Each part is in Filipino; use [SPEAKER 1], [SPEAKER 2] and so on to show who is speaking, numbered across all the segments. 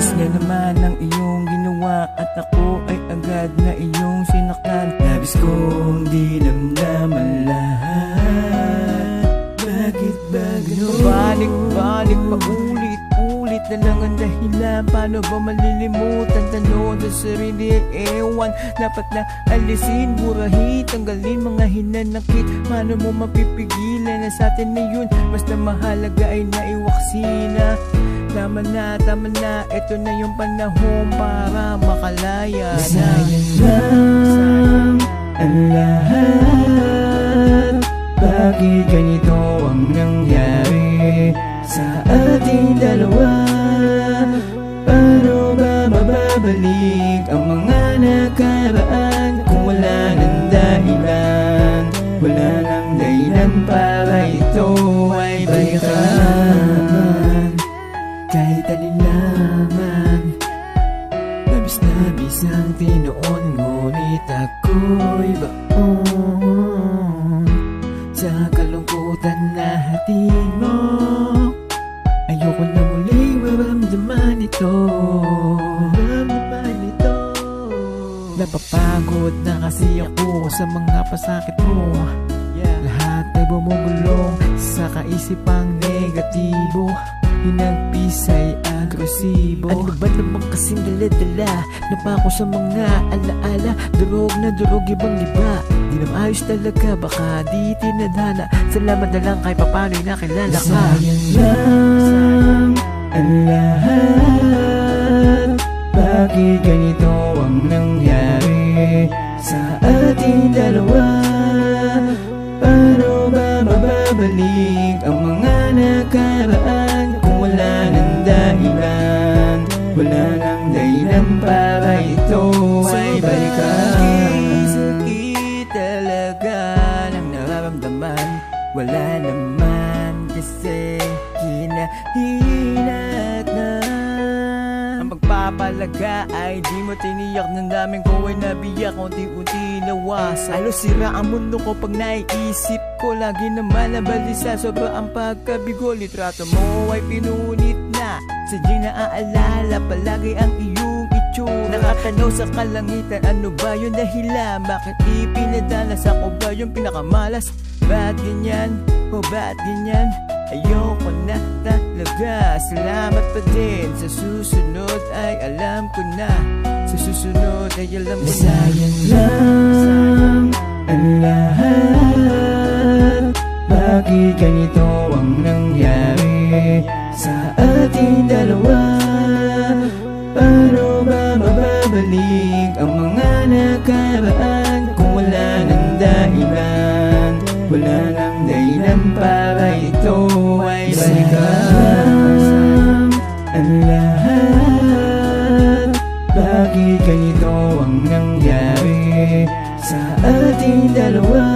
[SPEAKER 1] Inis na naman ang iyong ginawa At ako ay agad na
[SPEAKER 2] iyong sinaktan Labis kong di damdaman lahat Bakit ba ganun? Balik-balik paulit-ulit na
[SPEAKER 1] lang ang dahilan Paano ba malilimutan? Tanod ang sarili ang ewan Dapat na alisin, burahin Tanggalin mga hinanakit Paano mo mapipigilan na sa atin na yun? Basta mahalaga ay naiwaksina Tama na, tama na. Ito na yung panahon para makalaya na.
[SPEAKER 2] Sayang lang ang lahat. Bakit ganito ang nangyari sa ating dalawa? Paano ba mababalik ang mga nakaraan Kung wala ng dahilan? Wala ng dahilan para ito ay balikan Nabis-nabis ang tinoon Ngunit ako'y baon. Sa kalungkutan na hatid mo Ayoko na muli maramdaman ito. Maramdaman ito.
[SPEAKER 1] Napapagod na kasi ako sa mga pasakit mo. Lahat ay bumubulong sa kaisipang negatibo Hinagpis ay agresibo. Ano ba naman kasing dala-dala? Napako sa mga alaala. Durog na durog ibang iba Di na maayos talaga baka di tinadhana. Salamat na lang kahit papano'y nakilala ka.
[SPEAKER 2] Sayang lang Wala ng dahilan para ito ay balikan.
[SPEAKER 1] Sakit talaga ng nararamdaman. Wala naman kasi hinahinat na. Ang pagpapalaga ay di mo tiniyak ng daming ko ay nabiyak Unti-unti nawasak. Halos sira ang mundo ko pag naiisip ko. Lagi naman nabalisa sobra ang pagkabigo. Litrato mo ay pinunit Sadyang naaalala palagi ang iyong itsura Nakatanaw sa kalangitan Ano ba yung dahilan? Bakit ipinadalas ako ba yung pinakamalas? Ba't ganyan? O ba't ganyan? Ayoko na talaga Salamat pa din Sa susunod ay alam ko na Sa susunod ay alam ko na
[SPEAKER 2] Sayang lang ang lahat Bakit ganito ang nangyari sa ating dalawa. Paano ba mababalik ang mga nakaraan Kung wala ng dahilan? Wala ng dahilan para ito ay balikan. Ang lahat Bakit ganito ang nangyari sa ating dalawa?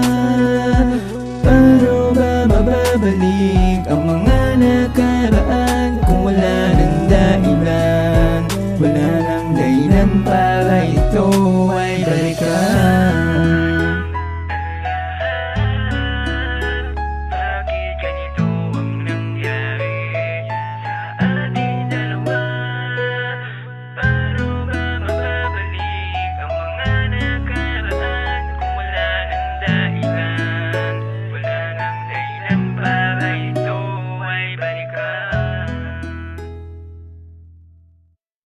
[SPEAKER 2] Paano ba mababalik ang mga nakaraan